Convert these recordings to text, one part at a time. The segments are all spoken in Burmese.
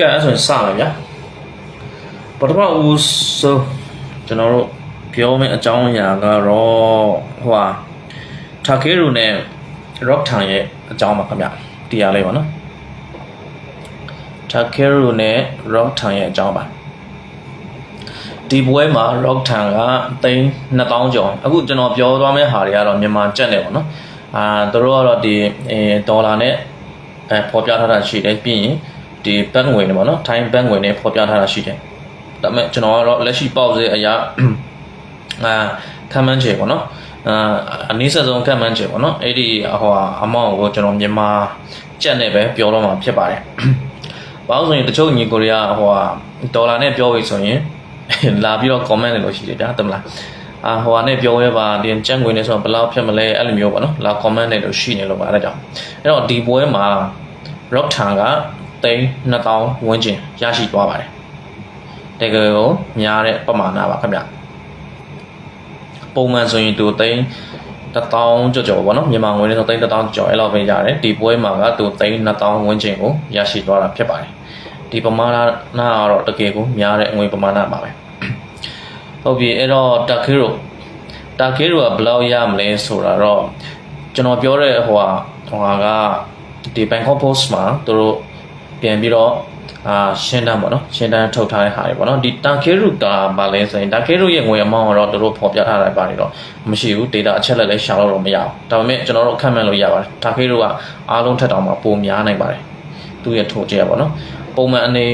ကဲအဲ့ဆိုရင်စမယ်ဗျာပထမဦးဆုံးကျွန်တော်တို့ပြောမယ့်အကြောင်းအရာကတော့ဟိုဟာတာကေရူနဲ့ rock ထန်ရဲ့အကြောင်းပါခင်ဗျတရားလေးပါနော်တာကေရူနဲ့ rock ထန်ရဲ့အကြောင်းပါဒီပွဲမှာ rock ထန်ကသိန်း2000ကျော်အခုကျွန်တော်ပြောသွားမယ့်ဟာတွေကတော့မြန်မာကျပ်နေပါတော့အာတို့ကတော့ဒီအဲဒေါ်လာနဲ့အဲပေါ်ပြထားတာရှိတယ်ပြီးရင် ဒီဘတ်ငွေတွေပေါ့နော်ထိုင်းဘတ်ငွေနဲ့ပေါ်ပြထားတာရှိတယ်ဒါပေမဲ့ကျွန်တော်ကတော့လက်ရှိပေါက်စေအရာအာခံမှန်းချေပေါ့နော်အာအနည်းဆက်ဆုံးခံမှန်းချေပေါ့နော်အဲ့ဒီဟိုအမောင့်ကိုကျွန်တော်မြန်မာကျပ်နဲ့ပဲပြောတော့မှာဖြစ်ပါတယ်ဘာလို့ဆိုရင်တချို့ညီကိုရီးယားဟိုဒေါ်လာနဲ့ပြောပြီဆိုရင်လာပြီးတော့ comment တွေလို့ရှိတယ်ဗျာတမလားအာဟိုဟာနဲ့ပြောရဲပါဒီကြက်ငွေနဲ့ဆိုတော့ဘယ်လောက်ဖြစ်မလဲအဲ့လိုမျိုးပေါ့နော်လာ comment တွေလို့ရှိနေလို့ပါအဲ့ဒါကြောင့်အဲ့တော့ဒီပွဲမှာ rock tan က သိန်း2000ဝန်းကျင်ရရှိသွားပါတယ်တကယ်ကိုများတဲ့ပမာဏပါခင်ဗျပုံမှန်ဆိုရင်သူသိန်း1000ကျော်ကျော်ပေါ့နော်မြန်မာငွေနဲ့ဆိုသိန်း1000ကျော်အဲ့လောက်ပဲရတယ်ဒီပွဲမှာကသူသိန်း2000ဝန်းကျင်ကိုရရှိသွားတာဖြစ်ပါတယ်ဒီပမာဏကတော့တကယ်ကိုများတဲ့ငွေပမာဏပါပဲဟုတ်ပြီအဲ့တော့တာကေရိုတာကေရိုကဘယ်လောက်ရမလဲဆိုတာတော့ကျွန်တော်ပြောတဲ့ဟိုဟာဟိုဟာကဒီ Bangkok Post မှာသူတို့ ပြန်ပြီးတော့အာရှင်းတန်းပေါ့နော်ရှင်းတန်းထုတ်ထားတဲ့ဟာတွေပေါ့နော်ဒီတာကေရုကဘာလဲဆိုရင်တာကေရုရဲ့ငွေအမောင်းကတော့သူတို့ဖော်ပြထားတာပါတယ်တော့မရှိဘူး data အချက်လက်လည်းရှာလို့တော့မရဘူးဒါပေမဲ့ကျွန်တော်တို့အခက်မှန်လို့ရပါတယ်တာကေရုကအားလုံးထက်တောင်မှပိုများနိုင်ပါတယ်သူ့ရဲ့ထိုးကြရပေါ့နော်ပုံမှန်အနေ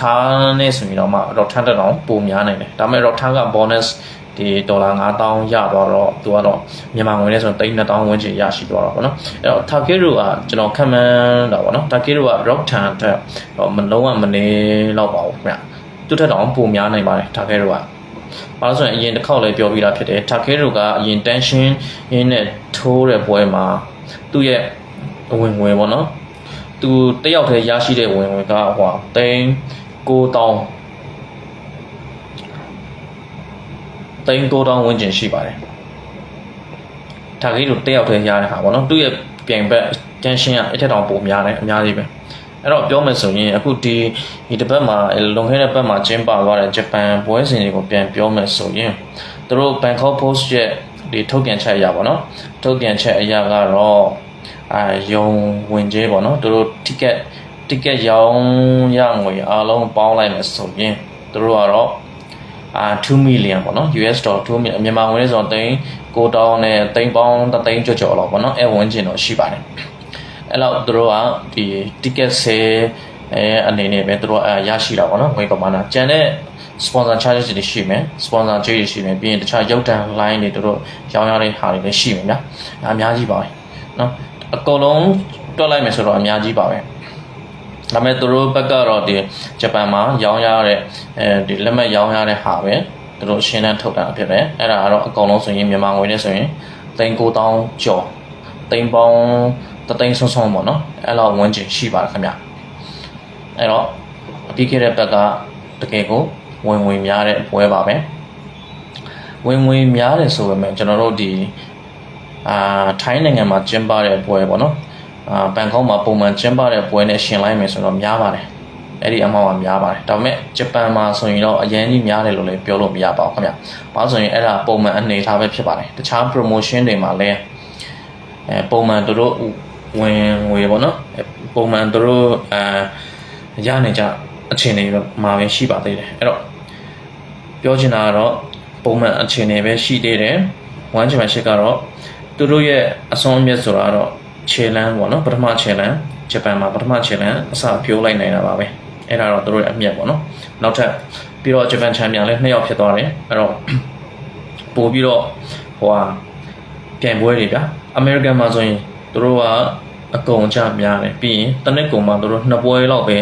ထားနဲ့ဆိုရင်တော့မှ rock ထက်တောင်ပိုများနိုင်တယ်ဒါပေမဲ့ rock ထက bonus ဒီဒေါ်လာ9000ရသွားတော့သူကတော့မြန်မာငွေနဲ့ဆိုရင်3000ဝန်းကျင်ရရှိသွားတော့ဗောနော်အဲ့တော့ Takeru ကကျွန်တော်ခံမှန်းတာဗောနော် Takeru က Rock Tan တက်မလုံးဝမနေတော့ပါဘူးခင်ဗျသူထက်တော့ပိုများနိုင်ပါတယ် Takeru ကဘာလို့ဆိုရင်အရင်တစ်ခေါက်လည်းပြောပြီးသားဖြစ်တယ် Takeru ကအရင် tension ရင်းနဲ့ထိုးတဲ့ပွဲမှာသူ့ရဲ့အဝင်ငွေဗောနော်သူတယောက်တည်းရရှိတဲ့ဝင်ငွေကဟိုသိန်း9000 သိန်း9000ဝန်းကျင်ရှိပါတယ်။ဒါကြီးတို့တယောက်တည်းရတဲ့ဟာပေါ့နော်။သူ့ရဲ့ပြိုင်ဘက်တန်ရှင်းကအထက်တောင်ပိုများတယ်အများကြီးပဲ။အဲ့တော့ပြောမယ်ဆိုရင်အခုဒီဒီတစ်ပတ်မှာလွန်ခဲ့တဲ့ဘက်မှာကျင်းပသွားတဲ့ဂျပန်ပွဲစဉ်တွေကိုပြန်ပြောမယ်ဆိုရင်သူတို့ Bangkok Post ရဲ့ဒီထုတ်ပြန်ချက်အရာပေါ့နော်။ထုတ်ပြန်ချက်အရာကတော့အာယုံဝင်ကြေးပေါ့နော်။သူတို့ ticket ticket ရောင်းရငွေအားလုံးပေါင်းလိုက်မယ်ဆိုရင်သူတို့ကတော့ အာ2 million ပေါ့နော် US dollar 2 million မြန်မာငွေနဲ့ဆိုတော့သိန်း9000နဲ့သိန်းပေါင်း3သိန်းကျော်ကျော်လောက်ပေါ့နော်အဲဝင်ကျင်တော့ရှိပါတယ်အဲ့လောက်သူတို့ကဒီ ticket sale အဲအနေနဲ့ပဲသူတို့အရရှိတာပေါ့နော်ငွေပမာဏကျန်တဲ့ sponsor charges တွေရှိမယ် sponsor ကြေးတွေရှိမယ်ပြီးရင်တခြားရုပ်တံ line တွေသူတို့ရောင်းရတဲ့ဟာတွေလည်းရှိမယ်ဗျာအများကြီးပါပဲเนาะအကုန်လုံးတွက်လိုက်မယ်ဆိုတော့အများကြီးပါပဲ ဒါပေမဲ့သူတို့ဘက်ကတော့ဒီဂျပန်မှာရောင်းရတဲ့အဲဒီလက်မှတ်ရောင်းရတဲ့ဟာပဲသူတို့ရှင်းတန်းထုတ်တာဖြစ်ပဲအဲ့ဒါကတော့အကုန်လုံးဆိုရင်မြန်မာငွေနဲ့ဆိုရင်3900ကျော်သိန်းပေါင်းတသိန်းဆုံးဆုံးပေါ့နော်အဲ့လောက်ဝန်းကျင်ရှိပါတယ်ခင်ဗျအဲ့တော့ပြီးခဲ့တဲ့ဘက်ကတကယ်ကိုဝင်ဝင်များတဲ့ပွဲပါပဲဝင်ဝင်များတယ်ဆိုပေမဲ့ကျွန်တော်တို့ဒီအာထိုင်းနိုင်ငံမှာကျင်းပတဲ့ပွဲပေါ့နော် အာဘန်ကောက်မှာပုံမှန်ကျင်းပတဲ့ပွဲနဲ့ရှင်လိုက်မယ်ဆိုတော့များပါတယ်အဲ့ဒီအမောင်းကများပါတယ်ဒါပေမဲ့ဂျပန်မှာဆိုရင်တော့အရင်ကြီးများတယ်လို့လည်းပြောလို့မရပါဘူးခင်ဗျ။ဘာလို့ဆိုရင်အဲ့ဒါပုံမှန်အနေထားပဲဖြစ်ပါတယ်။တခြား promotion တွေမှာလည်းအဲပုံမှန်တို့ဝင်ငွေပေါ့နော်။ပုံမှန်တို့အာရနေကြအခြေအနေမှာပဲရှိပါသေးတယ်။အဲ့တော့ပြောချင်တာကတော့ပုံမှန်အခြေအနေပဲရှိသေးတယ်။ one championship ကတော့သူတို့ရဲ့အဆုံးအမြတ်ဆိုတာကတော့ ခြေလမ်းပေါ့နော်ပထမခြေလမ်းဂျပန်မှာပထမခြေလမ်းအစပြိုးလိုက်နေတာပါပဲအဲ့ဒါတော့တို့ရဲ့အမြတ်ပေါ့နော်နောက်ထပ်ပြီးတော့ဂျပန်ချန်ပီယံလည်းနှစ်ယောက်ဖြစ်သွားတယ်အဲ့တော့ပို့ပြီးတော့ဟိုဟာပြိုင်ပွဲတွေဗျာအမေရိကန်မှာဆိုရင်တို့ကအကုန်ကြများတယ်ပြီးရင်တနစ်ကုန်မှာတို့နှစ်ပွဲလောက်ပဲ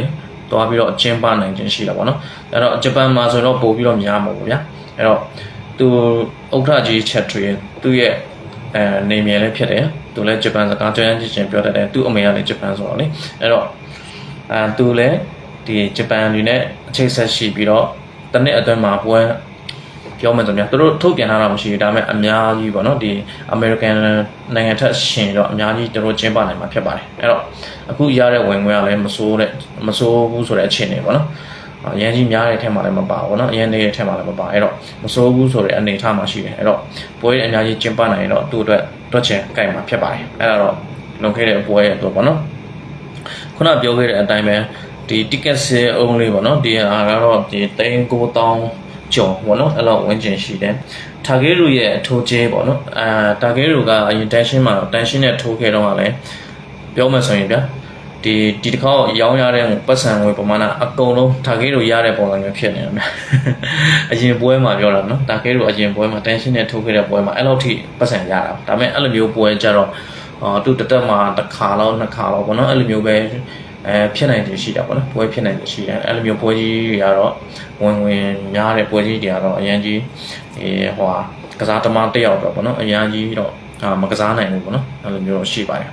သွားပြီးတော့အချင်းပနိုင်ခြင်းရှိတာပေါ့နော်အဲ့တော့ဂျပန်မှာဆိုတော့ပို့ပြီးတော့များမှာပေါ့ဗျာအဲ့တော့သူဥက္ကဋ္ဌကြီးချက်ထွေသူ့ရဲ့ အဲနေမြေလည်းဖြစ်တယ်သူလည်းဂျပန်စကားကြွမ်းကြည့်ချင်းပြောတတ်တယ်သူ့အမေကလည်းဂျပန်ဆိုတော့လေအဲ့တော့အဲသူလည်းဒီဂျပန်လူနဲ့အချိတ်ဆက်ရှိပြီးတော့တနစ်အတွင်းမှာပွဲပြောမယ်ဆိုရင်သူတို့ထုတ်ပြန်ထားတာမရှိဘူးဒါပေမဲ့အများကြီးပေါ့နော်ဒီ American နိုင်ငံထက်ရှင်တော့အများကြီးသူတို့ကျင်းပနိုင်မှာဖြစ်ပါတယ်အဲ့တော့အခုရတဲ့ဝင်ငွေကလည်းမစိုးတဲ့မစိုးဘူးဆိုတဲ့အခြေအနေပေါ့နော် အရင်ကြီးများတဲ့အထက်မှာလည်းမပါဘူးเนาะအရင်နေတဲ့အထက်မှာလည်းမပါအဲ့တော့မစိုးဘူးဆိုတဲ့အနေအထားမှာရှိတယ်အဲ့တော့ပွဲအများကြီးကျင်းပနိုင်ရင်တော့သူ့အတွက်တွက်ချင်ကြိုက်မှာဖြစ်ပါတယ်အဲ့ဒါတော့လုံခဲ့တဲ့ပွဲရဲ့အတွက်ပေါ့နော်ခုနပြောခဲ့တဲ့အတိုင်းပဲဒီ ticket sale only ပေါ့နော်ဒီဟာကတော့ဒီ3900ကျော်ပေါ့နော်အဲ့လောက်ဝင်ကျင်ရှိတယ်တာဂေရူရဲ့အထိုးကျဲပေါ့နော်အာတာဂေရူကအရင် tension မှာ tension နဲ့ထိုးခဲ့တော့ကလည်းပြောမှဆိုရင်ဗျာ ဒီဒီတစ်ခေါက်ရောင်းရတဲ့ပတ်စံငွေပမာဏအကုန်လုံးတာဂေရူရတဲ့ပုံစံမျိုးဖြစ်နေတယ်ဗျာအရင်ပွဲမှာပြောတာနော်တာဂေရူအရင်ပွဲမှာ tension နဲ့ထိုးခဲ့တဲ့ပွဲမှာအဲ့လောက်ထိပတ်စံရတာဒါပေမဲ့အဲ့လိုမျိုးပွဲကြတော့အာသူတစ်တက်မှာတစ်ခါလောက်နှစ်ခါလောက်ပေါ့နော်အဲ့လိုမျိုးပဲအဲဖြစ်နိုင်တယ်ရှိတာပေါ့နော်ပွဲဖြစ်နိုင်တယ်ရှိတယ်အဲ့လိုမျိုးပွဲကြီးတွေကတော့ဝင်ဝင်များတဲ့ပွဲကြီးတွေကတော့အရင်ကြီးအေးဟိုဟာကစားသမားတစ်ယောက်တော့ပေါ့နော်အရင်ကြီးတော့အာမကစားနိုင်ဘူးပေါ့နော်အဲ့လိုမျိုးတော့ရှိပါတယ်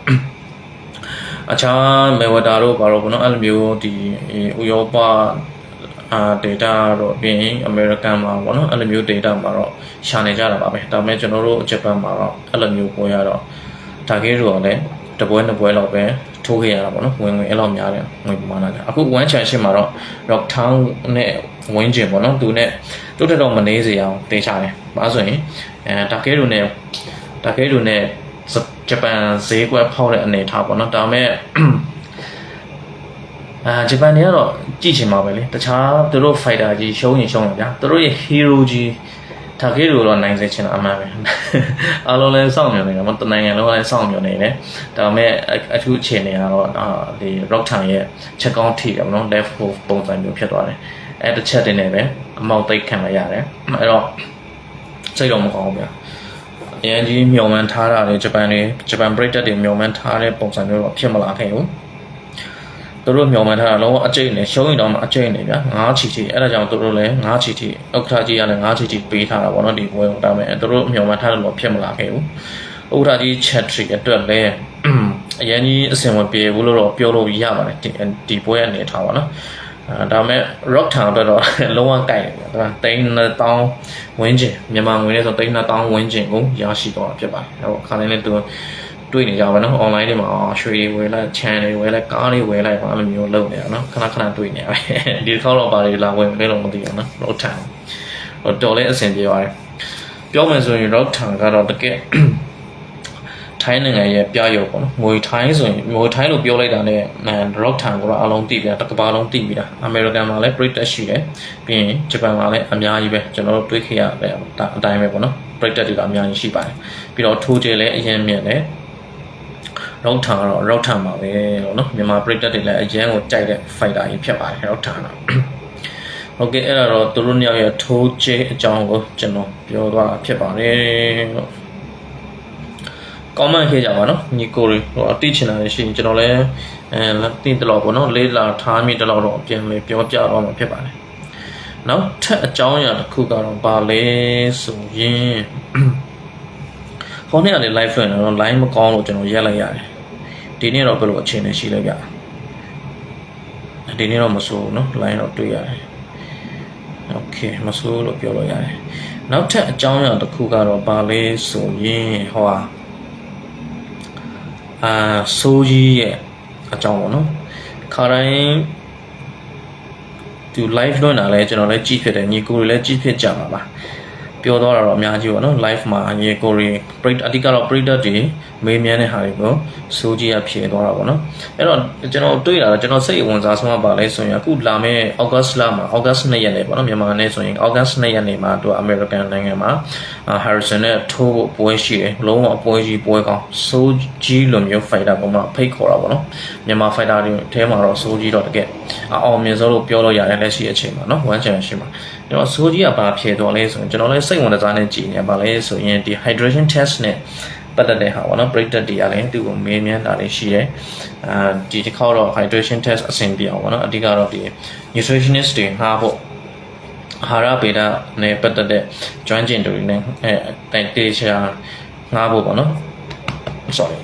အခြားမေဝတာတို့ဘာလို့ပေါ့နော်အဲ့လိုမျိုးဒီဥရောပအာ data တော့ပြီးရင် American မှာပေါ့နော်အဲ့လိုမျိုး data မှာတော့ရှာနေကြတာပါပဲဒါပေမဲ့ကျွန်တော်တို့ဂျပန်မှာတော့အဲ့လိုမျိုးပွဲရတော့ဒါကေတို့ကလည်းတပွဲနှစ်ပွဲလောက်ပဲထိုးခဲ့ရတာပေါ့နော်ဝင်ဝင်အဲ့လောက်များတယ်ဝင်ပမာဏကြအခု1 championship မှာတော့ Rock Town နဲ့ဝင်းကျင်ပေါ့နော်သူနဲ့တုတ်တက်တော့မနေစေအောင်တေးချတယ်။ဘာဆိုရင်အဲဒါကေတို့နဲ့ဒါကေတို့နဲ့ ဂျပန်ဈေးကွက်ဖောက်တဲ့အနေထားပေါ့နော်ဒါပေမဲ့အာဂျပန်တွေကတော့ကြည့်ချင်ပါပဲလေတခြားသူတို့ fighter ကြီးရှုံးရင်ရှုံးတယ်ဗျာသူတို့ရဲ့ hero ကြီးဒါကေတို့တော့နိုင်စေချင်တာအမှန်ပဲအားလုံးလည်းစောင့်မျှော်နေတာမတနိုင်ငံလုံးလည်းစောင့်မျှော်နေတယ်ဒါပေမဲ့အထူးအခြေအနေကတော့အာဒီ rock town ရဲ့ချက်ကောင်းထိတယ်ဗောနော် left hoof ပုံစံမျိုးဖြစ်သွားတယ်အဲတစ်ချက်တင်နေပဲအမောက်သိပ်ခံရရတယ်အဲ့တော့စိတ်တော့မကောင်းဘူးဗျာ အရင်ကြီးမျောမှန်းထားတာလေဂျပန်တွေဂျပန် break တက်တွေမျောမှန်းထားတဲ့ပုံစံမျိုးတော့ဖြစ်မလာခဲ့ဘူးသူတို့မျောမှန်းထားတာလုံးဝအကျိတ်နဲ့ရှုံးရင်တော့မှအကျိတ်နဲ့ဗျာငါးချီချီအဲ့ဒါကြောင့်သူတို့လည်းငါးချီချီဥက္ကဋ္ဌကြီးကလည်းငါးချီချီပေးထားတာပေါ့နော်ဒီပွဲကိုဒါပေမဲ့သူတို့မျောမှန်းထားတယ်လို့ဖြစ်မလာခဲ့ဘူးဥက္ကဋ္ဌကြီး chat trick အတွက်လည်းအရင်ကြီးအစင်ဝင်ပြေဘူးလို့တော့ပြောလို့ရပါတယ်ဒီဒီပွဲအနေထားပါနော် အဲဒါပေမဲ့ rock town အတွက်တော့လုံးဝကြိုက်တယ်ဗျာဒါတိန်း1000ဝင်းကျင်မြန်မာငွေနဲ့ဆိုတိန်း1000ဝင်းကျင်ကိုရရှိတော့ဖြစ်ပါတယ်ဟိုခါတိုင်းလည်းသူတွေ့နေကြပါနော် online တွေမှာရွှေတွေဝယ်လိုက် channel တွေဝယ်လိုက်ကားတွေဝယ်လိုက်ပါအဲ့လိုမျိုးလုပ်နေတာနော်ခဏခဏတွေ့နေရတယ်ဒီတစ်ခေါက်တော့ပါလေလာဝယ်မလဲတော့မသိဘူးနော် rock town ဟိုတော်လည်းအဆင်ပြေပါတယ်ပြောမယ်ဆိုရင် rock town ကတော့တကယ် ထိုင်းနိုင်ငံရဲ့ပြရုပ်ပေါ့နော်ငွေထိုင်းဆိုရင်ငွေထိုင်းလို့ပြောလိုက်တာနဲ့ rock town ကိုတော့အလုံးသိပြီတစ်ကဘာလုံးသိပြီလားအမေရိကန်မှာလည်း British ရှိတယ်ပြီးရင်ဂျပန်မှာလည်းအများကြီးပဲကျွန်တော်တို့တွေးခဲ့ရတဲ့အတိုင်းပဲပေါ့နော် British တွေကအများကြီးရှိပါတယ်ပြီးတော့ထိုးကျဲလည်းအရင်မြင့်တယ် rock town ကတော့ rock town ပါပဲလို့နော်မြန်မာ British တွေလည်းအရင်ကိုကြိုက်တဲ့ fighter ကြီးဖြစ်ပါတယ် rock town တော့ဟုတ်ကဲ့အဲ့ဒါတော့သူတို့ညောင်ရဲ့ထိုးကျဲအကြောင်းကိုကျွန်တော်ပြောသွားတာဖြစ်ပါတယ်လို့ comment ခဲ့ကြပါနော်ညီကိုတွေဟိုအတိချင်တာလည်းရှိရင်ကျွန်တော်လည်းအဲတင်တလောက်ပေါ့နော်လေးလာထားမိတလောက်တော့ပြန်လေပြောပြတော့မှာဖြစ်ပါတယ်နောက်ထပ်အကြောင်းအရာတစ်ခုကတော့ဘာလဲဆိုရင်ခေါင်းထဲကလည်း live ဖွင့်တယ်တော့ line မကောင်းလို့ကျွန်တော်ရက်လိုက်ရတယ်ဒီနေ့တော့ဘယ်လိုအခြေအနေရှိလဲဗျဒီနေ့တော့မဆိုးဘူးနော် line တော့တွေ့ရတယ် okay မဆိုးလို့ပြောလို့ရတယ်နောက်ထပ်အကြောင်းအရာတစ်ခုကတော့ဘာလဲဆိုရင်ဟောဟာ အာဆိုးကြီးရဲ့အကြောင်းပေါ့နော်ခါတိုင်းသူ live လွှင့်တာလဲကျွန်တော်လည်းကြည့်ဖြစ်တယ်ညီကိုတွေလည်းကြည့်ဖြစ်ကြပါပါ ပြောတော့တာတော့အများကြီးပေါ့နော် live မှာညီကိုတွေ break အတိကတော့ break တွေမေးမြန်းတဲ့ဟာတွေကိုစိုးကြီးရဖြေသွားတာပေါ့နော်အဲ့တော့ကျွန်တော်တွေ့တာတော့ကျွန်တော်စိတ်ဝင်စားဆုံးပါလဲဆိုရင်အခုလာမယ့် August လမှာ August 2ရက်နေ့ပေါ့နော်မြန်မာနဲ့ဆိုရင် August 2ရက်နေ့မှာသူ American နိုင်ငံမှာ Harrison နဲ့ထိုးပွဲရှိတယ်လုံးဝအပွဲကြီးပွဲကောင်းစိုးကြီးလိုမျိုး fighter ပုံမှန်ဖိတ်ခေါ်တာပေါ့နော်မြန်မာ fighter တွေအဲမှာတော့စိုးကြီးတော့တကယ် အောင်မြင်ဆုံးလို့ပြောလို့ရတယ်လက်ရှိအချိန်မှာနော် one championship မှာကျွန်တော်စိုးကြီးကဘာဖြေတော့လဲဆိုရင်ကျွန်တော်လည်းစိတ်ဝင်စားနေကြည့်နေပါလဲဆိုရင်ဒီ hydration test နဲ့ပတ်သက်တဲ့ဟာပေါ့နော် break test တွေကလည်းသူ့ကိုမေးမြန်းတာလေးရှိတယ်အာဒီတစ်ခေါက်တော့ hydration test အဆင်ပြေအောင်ပေါ့နော်အဓိကတော့ဒီ nutritionist တွေငှားဖို့အာဟာရဗေဒနဲ့ပတ်သက်တဲ့ကျွမ်းကျင်သူတွေနဲ့အဲတိုင်တေချာငှားဖို့ပေါ့နော် sorry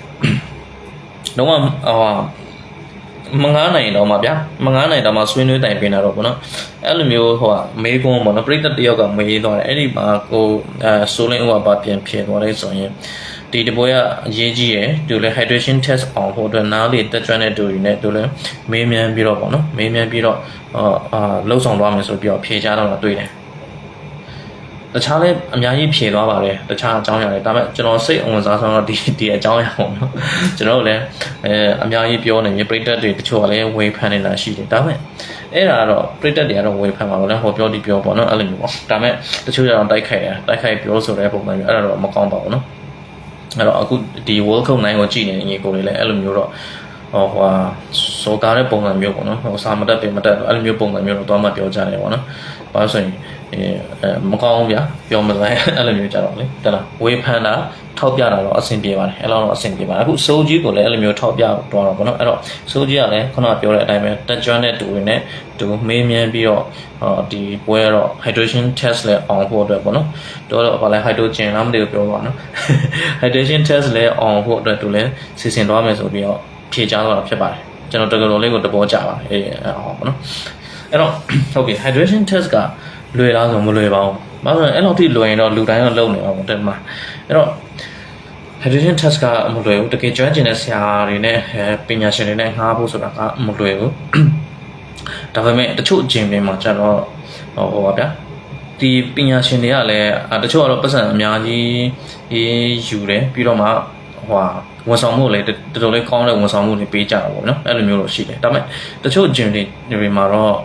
လုံးဝဟို မငားနိုင်တော့မှဗျာမငားနိုင်တော့မှဆွေးနွေးတိုင်ပင်တာတော့ဗောနော်အဲ့လိုမျိုးဟိုကမေးခွန်းဗောနော်ပြိတ္တတယောက်ကမေးသွားတယ်အဲ့ဒီမှာကိုအဲဆိုလင်းဥပပါပြန်ဖြေသွားလိုက်ဆိုရင်ဒီတပွဲကအရေးကြီးရယ်သူလည်း hydration test အောင်ဖို့အတွက်နားလေတက်ကြွတဲ့တူတွေနဲ့သူလည်းမေးမြန်းပြီးတော့ဗောနော်မေးမြန်းပြီးတော့အာအာလှုပ်ဆောင်သွားမယ်ဆိုပြီးတော့ဖြေကြတော့တွေ့တယ် တခြားလည်းအများကြီးဖြေသွားပါတယ်တခြားအကြောင်းအရာတွေဒါပေမဲ့ကျွန်တော်စိတ်အဝင်စားဆုံးတော့ဒီဒီအကြောင်းအရာပေါ့နော်ကျွန်တော်တို့လည်းအဲအများကြီးပြောနေပြီပရိသတ်တွေတချို့ကလည်းဝေဖန်နေတာရှိတယ်ဒါပေမဲ့အဲ့ဒါကတော့ပရိသတ်တွေကတော့ဝေဖန်မှာတော့လည်းဟောပြောဒီပြောပေါ့နော်အဲ့လိုမျိုးပေါ့ဒါပေမဲ့တချို့ကျတော့တိုက်ခိုက်တယ်တိုက်ခိုက်ပြောဆိုတဲ့ပုံစံမျိုးအဲ့ဒါတော့မကောင်းပါဘူးနော်အဲ့တော့အခုဒီ World Cup 9ကိုကြည့်နေတဲ့ညီကိုတွေလည်းအဲ့လိုမျိုးတော့ဟောဟွာ စောကားတဲ့ပုံစံမျိုးပေါ့နော်ဟိုစာမတက်ပင်မတက်အဲ့လိုမျိုးပုံစံမျိုးတော့သွားမှပြောကြတယ်ပေါ့နော်ဘာလို့ဆိုရင်အဲမကောင်းဘူးဗျာပြောမစမ်းအဲ့လိုမျိုးကြတော့လေတလားဝေဖန်တာထောက်ပြတာတော့အဆင်ပြေပါတယ်အဲ့လိုတော့အဆင်ပြေပါတယ်အခုစိုးကြီးကိုလည်းအဲ့လိုမျိုးထောက်ပြတော့တော့ပေါ့နော်အဲ့တော့စိုးကြီးကလည်းခုနကပြောတဲ့အတိုင်းပဲတက်ကြွတဲ့တူတွေနဲ့တူမေးမြန်းပြီးတော့ဟောဒီပွဲတော့ hydration test လည်းအောင်ဖို့အတွက်ပေါ့နော်တော့တော့ဘာလဲ hydrogen လားမသိဘူးပြောပါနော် hydration test လည်းအောင်ဖို့အတွက်တူလည်းစီစဉ်သွားမယ်ဆိုပြီးတော့ဖြေကြားတော့တာဖြစ်ပါတယ် ကျွန်တော်တကယ်လို့လေးကိုတဘောကြပါတယ်အေးအောင်ပေါ့နော်အဲ့တော့ဟုတ်ပြီ hydration test ကလွယ်လားဆိုမလွယ်ပါဘူး။ဘာလို့လဲအဲ့လောက်ထိလွယ်ရင်တော့လူတိုင်းတော့လုပ်နေမှာပေါ့တဲ့မှာ။အဲ့တော့ hydrogen test ကမလွယ်ဘူးတကယ်ကျွမ်းကျင်တဲ့ဆရာတွေနဲ့အဲပညာရှင်တွေနဲ့ငှားဖို့ဆိုတာကမလွယ်ဘူး။ဒါပေမဲ့တချို့အချိန်တွေမှာကျတော့ဟိုဟိုပါဗျာဒီပညာရှင်တွေကလည်းအာတချို့ကတော့ပတ်စံအများကြီးရေးယူတယ်ပြီးတော့မှဟိုဟာ ဝန်ဆောင်မှုလည်းတော်တော်လေးကောင်းတဲ့ဝန်ဆောင်မှုတွေပေးကြတာပေါ့နော်အဲ့လိုမျိုးလို့ရှိတယ်ဒါပေမဲ့တချို့ဂျင်တွေတွေမှာတော့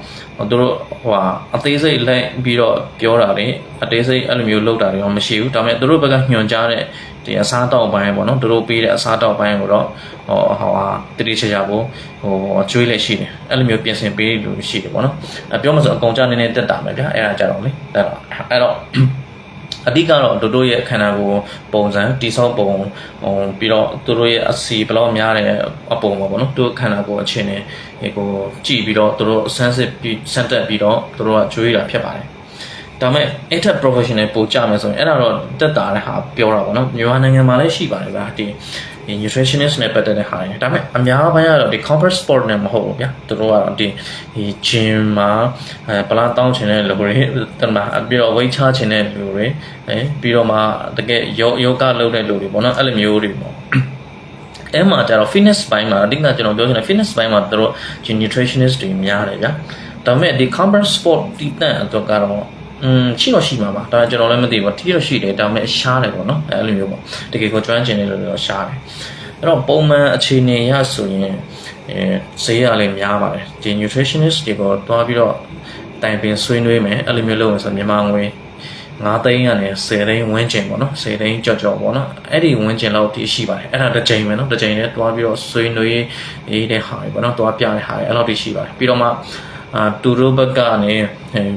သူတို့ဟိုဟာအသေးစိတ်လိုက်ပြီးတော့ပြောတာတွေအသေးစိတ်အဲ့လိုမျိုးလုပ်တာတွေတော့မရှိဘူးဒါပေမဲ့သူတို့ဘက်ကညွှန်ကြားတဲ့ဒီအစားတောက်ပိုင်းပေါ့နော်သူတို့ပေးတဲ့အစားတောက်ပိုင်းကိုတော့ဟောဟောဟာတတိချာချာကိုဟိုကျွေးလက်ရှိတယ်အဲ့လိုမျိုးပြင်ဆင်ပေးလို့ရှိတယ်ပေါ့နော်အပြောမှဆိုအကောင်ကြနည်းနည်းတက်တာပဲဗျာအဲ့ဒါကြတော့လေအဲ့တော့အဲ့တော့ အဓိကတော့တို့တို့ရဲ့ခန္ဓာကိုယ်ပုံစံတိဆောက်ပုံဟိုပြီးတော့တို့ရဲ့အစီဘယ်လောက်များတဲ့အပုံပါပေါ့နော်တို့ခန္ဓာကိုယ်အခြေအနေကိုကြည့်ပြီးတော့တို့ဆန်းစစ်ပြီးစမ်းတက်ပြီးတော့တို့ကကျွေးတာဖြစ်ပါတယ်ဒါမဲ့ inter professional ပို့ကြမယ်ဆိုရင်အဲ့ဒါတော့တက်တာတဲ့ဟာပြောတာပေါ့နော်မြန်မာနိုင်ငံမှာလည်းရှိပါတယ်ဗျာဒီ nutritionist နဲ့ပတ်သက်တဲ့ဟာတွေဒါပေမဲ့အများပိုင်းကတော့ဒီ comfort sport နဲ့မဟုတ်ဘူးဗျာသူတို့ကတော့ဒီဒီ gym မှာအဲပလာတောင်းချင်တဲ့လူတွေတမပြီးတော့ weight ချချင်တဲ့လူတွေအဲပြီးတော့မှတကယ်ယောယောဂလုပ်တဲ့လူတွေပေါ့နော်အဲ့လိုမျိုးတွေပေါ့အဲ့မှာကျတော့ fitness ဘိုင်းမှာအဓိကကျွန်တော်ပြောချင်တယ် fitness ဘိုင်းမှာသူတို့ nutritionist တွေများတယ်ဗျာဒါပေမဲ့ဒီ comfort sport တီးတန့်အတွက်ကတော့ อืมရှိတော့ရှိမှာပါဒါကျွန်တော်လည်းမသိဘူးတီးတော့ရှိတယ်ဒါပေမဲ့ရှားတယ်ပေါ့နော်အဲ့လိုမျိုးပေါ့တကယ်ကိုကျွမ်းကျင်တယ်လို့တော့ရှားတယ်အဲ့တော့ပုံမှန်အခြေအနေရဆိုရင်အဲဈေးရလည်းများပါတယ်ဒီ nutritionist တွေကိုတွားပြီးတော့တိုင်ပင်ဆွေးနွေးမယ်အဲ့လိုမျိုးလုပ်ရင်ဆိုမြန်မာငွေ9သိန်းကနေ10သိန်းဝန်းကျင်ပေါ့နော်10သိန်းကြော်ကြော်ပေါ့နော်အဲ့ဒီဝန်းကျင်လောက်တည်ရှိပါတယ်အဲ့ဒါတစ်ချိန်ပဲနော်တစ်ချိန်နဲ့တွားပြီးတော့ဆွေးနွေးရေးတဲ့ဟာတွေပေါ့နော်တွားပြတဲ့ဟာတွေအဲ့လောက်တည်ရှိပါတယ်ပြီးတော့မှ အာတူရိုဘက်ကနေ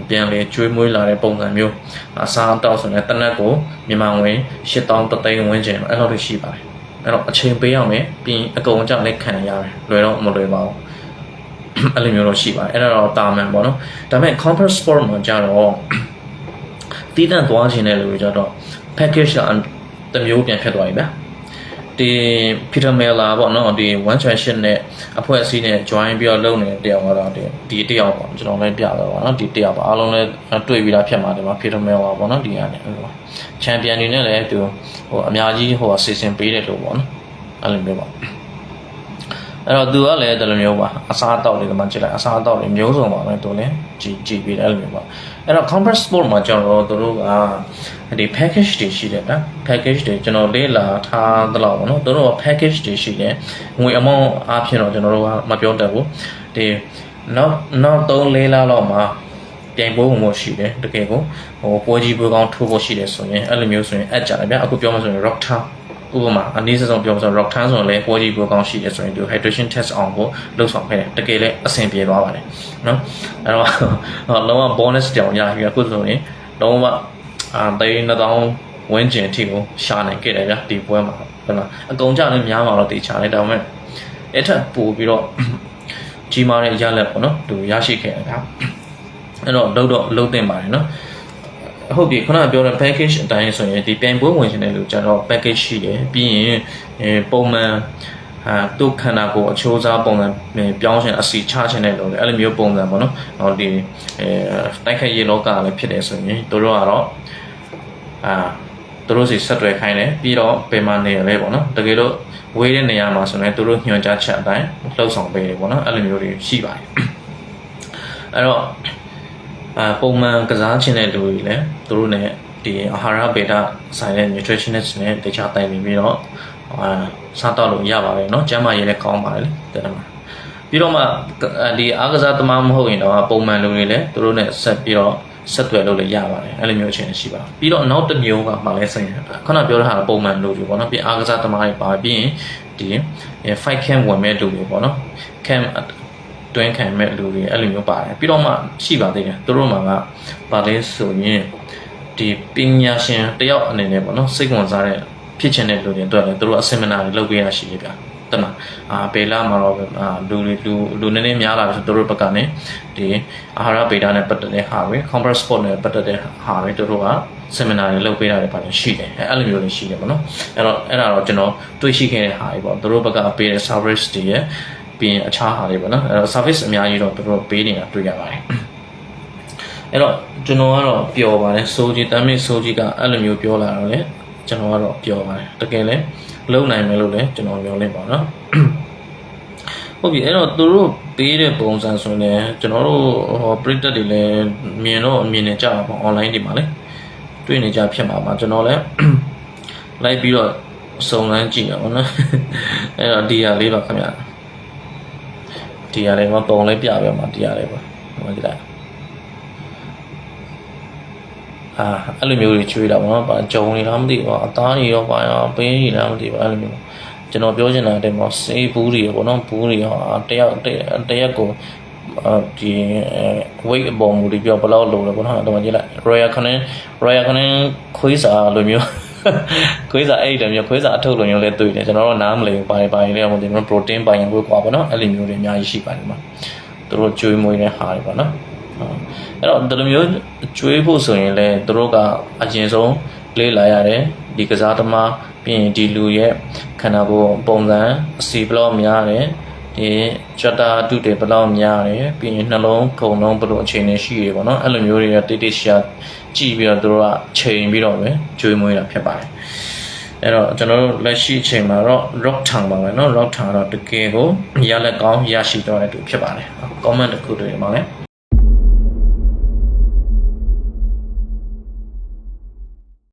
ပြန်လေကျွေးမွေးလာတဲ့ပုံစံမျိုးအစားအသောက်ဆိုရင်တနက်ကိုမြန်မာငွေ8000တသိန်းဝန်းကျင်အဲ့လောက်တည်ရှိပါတယ်အဲ့တော့အချိန်ပေးရမယ်ပြီးရင်အကုန်ကြလည်းခံရတယ်လွယ်တော့မလွယ်ပါဘူးအဲ့လိုမျိုးတော့ရှိပါတယ်အဲ့ဒါတော့တာမန်ပေါ့နော်ဒါပေမဲ့ comfort sport မှာကြတော့တီးတန့်သွားခြင်းတဲ့လူတွေကြတော့ package ကတစ်မျိုးပြန်ဖြစ်သွားပြီဗျာ ဒီ Peter Miller ပေါ့နော်ဒီ one transition နဲ့အဖွဲ့အစည်းနဲ့ join ပြီးတော့လုပ်နေတဲ့တရားကတော့ဒီဒီတရားပေါ့ကျွန်တော်လည်းပြတော့ပါနော်ဒီတရားပါအားလုံးလည်းတွေ့ပြီးသားဖြစ်မှာဒီမှာ Peter Miller ပေါ့နော်ဒီကနေဟို champion တွေနဲ့လည်းသူဟိုအများကြီးဟိုစီစဉ်ပေးတယ်လို့ပေါ့နော်အဲ့လိုမျိုးပါ အဲ့တော့သူကလည်းဒီလိုမျိုးပါအစားအသောက်တွေကမှကြည့်လိုက်အစားအသောက်တွေမျိုးစုံပါပဲသူလည်းကြည်ကြည်ပြီးတယ်အဲ့လိုမျိုးပါအဲ့တော့ comfort sport မှာကျွန်တော်တို့တို့ကဒီ package တွေရှိတယ်ဗျ package တွေကျွန်တော်လေ့လာထားသလောက်ပေါ့နော်တို့တို့က package တွေရှိတယ်ငွေအမောင်းအားဖြင့်တော့ကျွန်တော်တို့ကမပြောတတ်ဘူးဒီနောက်နောက်3 4လလောက်မှာပြိုင်ပွဲဝင်ဖို့ရှိတယ်တကယ်ကိုဟိုပွဲကြီးပွဲကောင်းထိုးဖို့ရှိတယ်ဆိုရင်အဲ့လိုမျိုးဆိုရင်အပ်ကြတယ်ဗျအခုပြောမှဆိုရင် rock town ဥပမာအနည်းဆုံးပြောမှဆို rock town ဆိုရင်လည်းပွဲကြီးပွဲကောင်းရှိတယ်ဆိုရင်ဒီ hydration test အောင်ကိုလုပ်ဆောင်ခဲ့တယ်တကယ်လည်းအဆင်ပြေသွားပါတယ်နော်အဲ့တော့လုံးဝ bonus တောင်ရပြီအခုဆိုရင်လုံးဝအာတိန်း1000ဝန်းကျင်အထိကိုရှာနိုင်ခဲ့တယ်ဗျဒီပွဲမှာဟုတ်လားအကုန်ကြလည်းများမှာတော့တေချာတယ်ဒါပေမဲ့အဲ့ထက်ပိုပြီးတော့ကြီးမားတဲ့ရလက်ပေါ့နော်သူရရှိခဲ့တယ်ဗျအဲ့တော့လုံးတော့လုံးတင်ပါတယ်နော် ဟုတ်ပြီခုနကပြောတဲ့ package အတိုင်းဆိုရင်ဒီပြိုင်ပွဲဝင်ရှင်တဲ့လူကျတော့ package ရှိတယ်ပြီးရင်အဲပုံမှန်အာသူ့ခန္ဓာကိုယ်အချိုးစားပုံစံပြောင်းရှင်အစီချရှင်တဲ့လို့လေအဲ့လိုမျိုးပုံစံပေါ့နော်ဟောဒီအဲတိုက်ခိုက်ရေးလောကလည်းဖြစ်တယ်ဆိုရင်တို့တို့ကတော့အာတို့တို့စီဆက်တွယ်ခိုင်းတယ်ပြီးတော့ပင်မနေရလဲပေါ့နော်တကယ်လို့ဝေးတဲ့နေရာမှာဆိုရင်တို့တို့ညွှန်ကြားချက်အတိုင်းလှုပ်ဆောင်ပေးတယ်ပေါ့နော်အဲ့လိုမျိုးတွေရှိပါတယ်အဲ့တော့ အာပုံမှန်ကစားခြင်းတဲ့လူတွေလည်းတို့တို့ ਨੇ ဒီအာဟာရဗေဒဆိုင်တဲ့ nutritionist နဲ့တခြားတိုင်ပြီးတော့အာစားတော့လို့ရပါတယ်เนาะကျန်းမာရေးလည်းကောင်းပါတယ်လေတဲ့မှာပြီးတော့မှဒီအားကစားသမားမဟုတ်ရင်တော့ပုံမှန်လူတွေလည်းသူတို့ ਨੇ ဆက်ပြီးတော့ဆက်သွယ်လို့လည်းရပါတယ်အဲ့လိုမျိုးအခြေအနေရှိပါပြီးတော့နောက်တစ်မျိုးကမှလည်းဆိုင်ခုနပြောတဲ့ဟာပုံမှန်လူတွေပေါ့နော်ပြီးအားကစားသမားတွေပါပြီးရင်ဒီ fight camp ဝင်မဲ့လူတွေပေါ့နော် camp တွင်းခံမဲ့လူတွေအဲ့လိုမျိုးပါတယ်ပြီးတော့မှရှိပါသေးတယ်သူတို့မှာကပါလဲဆိုရင်ဒီပညာရှင်တယောက်အနေနဲ့ပေါ့နော်စိတ်ဝင်စားတဲ့ဖြစ်ချင်တဲ့လူတွေအတွက်လည်းသူတို့အစင်မနာတွေလုပ်ပေးရရှိရပြတမအာပေလာမှာတော့အာလူတွေလူလူနည်းနည်းများလာပြီဆိုသူတို့ဘက်ကနေဒီအာဟာရဗေဒနဲ့ပတ်သက်တဲ့ဟာတွေ conference sport နဲ့ပတ်သက်တဲ့ဟာတွေသူတို့က seminar တွေလုပ်ပေးတာတွေပါတယ်ရှိတယ်အဲအဲ့လိုမျိုးတွေရှိတယ်ပေါ့နော်အဲ့တော့အဲ့ဒါတော့ကျွန်တော်တွေးရှိခဲ့တဲ့ဟာတွေပေါ့သူတို့ဘက်ကပေးတဲ့ service တွေရဲ့ ပြီးရင်အခြားဟာတွေပေါ့နော်အဲ့တော့ service အများကြီးတော့သူတို့ပေးနေတာတွေ့ရပါတယ်အဲ့တော့ကျွန်တော်ကတော့ပျော်ပါတယ်စိုးကြီးတမ်းမင်းစိုးကြီးကအဲ့လိုမျိုးပြောလာတော့လေကျွန်တော်ကတော့ပျော်ပါတယ်တကယ်လဲလုံနိုင်မယ်လို့လည်းကျွန်တော်ပြောလင်းပါနော်ဟုတ်ပြီအဲ့တော့သူတို့ပေးတဲ့ပုံစံဆိုရင်ကျွန်တော်တို့ဟော printer တွေလည်းမြင်တော့အမြင်နဲ့ကြာပါ online ဒီမှာလေတွေ့နေကြဖြစ်မှာပါကျွန်တော်လည်းလိုက်ပြီးတော့စုံလန်းကြည့်ရအောင်နော်အဲ့တော့ဒီဟာလေးပါခင်ဗျာ ဒီဟာလေးမပုံလေးပြပြမှာဒီဟာလေးပါဟောကြည့်လိုက်အာအဲ့လိုမျိုးတွေချွေးတာပေါ့နော်။ဘာဂျုံနေလားမသိဘူး။အသားတွေရောပါရောပေးနေလားမသိဘူးအဲ့လိုမျိုး။ကျွန်တော်ပြောချင်တာတဲ့မောစေးဘူးတွေပေါ့နော်။ဘူးတွေရောတယောက်တရက်ကိုဒီ weight အပေါ်မူတည်ပြောဘယ်လောက်လိုလဲပေါ့နော်။တော့ကြည့်လိုက် Royal Canin Royal Canin ခွေးစာလိုမျိုး ခွေးစာအဲ့ဒီမျိုးခွေးစာအထုတ်လိုမျိုးလဲတွေ့တယ်ကျွန်တော်တို့နားမလည်ဘူးပါပါလေးတော့ကျွန်တော် protein ပါရင်ကိုကွာပေါ့နော်အဲ့လိုမျိုးတွေအများကြီးရှိပါတယ်မှာသူတို့ကျွေးမွေးတဲ့ဟာတွေပေါ့နော်အဲ့တော့ဒီလိုမျိုးကျွေးဖို့ဆိုရင်လည်းသူတို့ကအရင်ဆုံးလေးလာရတယ်ဒီကစားသမားပြီးရင်ဒီလူရဲ့ခန္ဓာကိုယ်ပုံစံအစီဘလောက်များတယ် ဒီကြွတာတုတွေဘလောက်များတယ်ပြီးရင်နှလုံးခုံလုံးဘလို့အခြေအနေရှိရပေါ့နော်အဲ့လိုမျိုးတွေကတိတိကျကျကြည့်ပြီးတော့သူတို့ကချိန်ပြီးတော့ပဲကျွေးမွေးတာဖြစ်ပါတယ်အဲ့တော့ကျွန်တော်တို့လက်ရှိအချိန်မှာတော့ rock ထောင်ပါမယ်เนาะ rock ထောင်တော့တကယ်ကိုရလက်ကောင်းရရှိတော့တဲ့သူဖြစ်ပါတယ် comment တစ်ခုတွေ့ရပါမယ်